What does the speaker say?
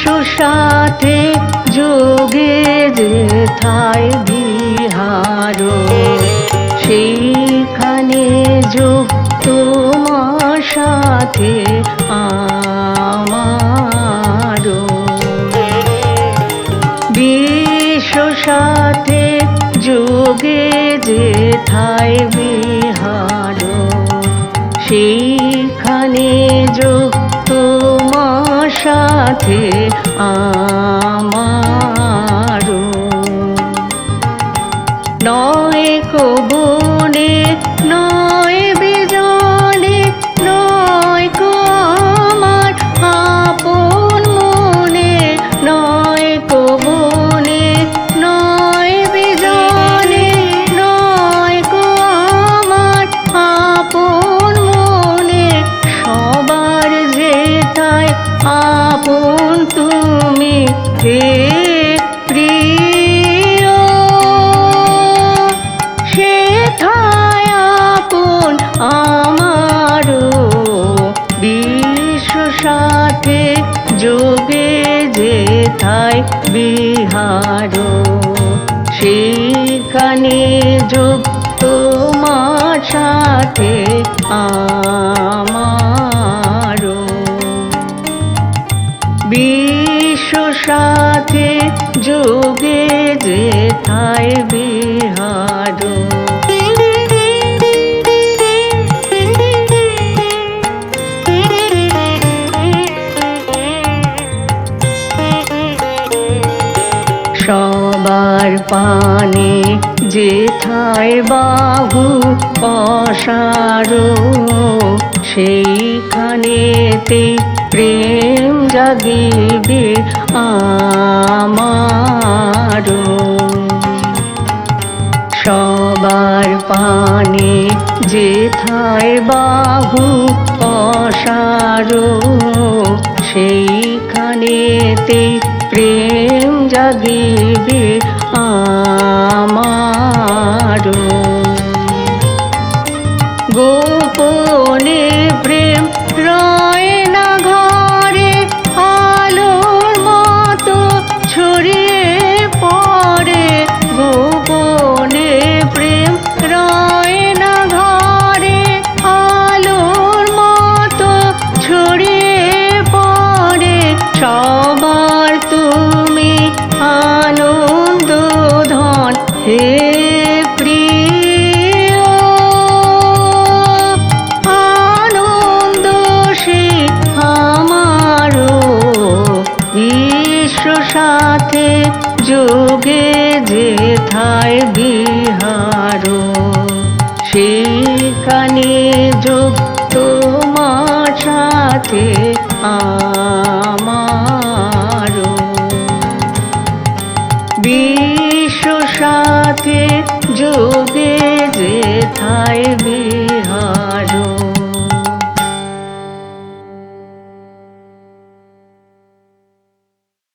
সুসাথে যোগে যেথায় বিহারো। সেইখানে যোগ তোমার সাথে আমারও বিশ্ব সাথে যোগে যেথায় বিহারো। সেখানে যোগ সাথে আমারও। নয় কবনে বনে নয় আপন তুমি হে প্রিয়। সেথায় আপন আমারও সাথে যোগে যেথায় বিহার সেখানে যোগ তোমার সাথে আমারও বিশ্ব সাথে যোগে যেথায় বিহার। সবার পানে যেথায় বাহু অসারো সেইখানেতে প্রেম জাগিবে। আমারও। সবার পানে যেথায় বাহু অসারো সেইখানেতে প্রেম জাগিবে। যোগে যেথায় বিহার সেখানে যোগ তোমার সাথে আমারও বিশ্ব সাথে যোগে যেথায় বি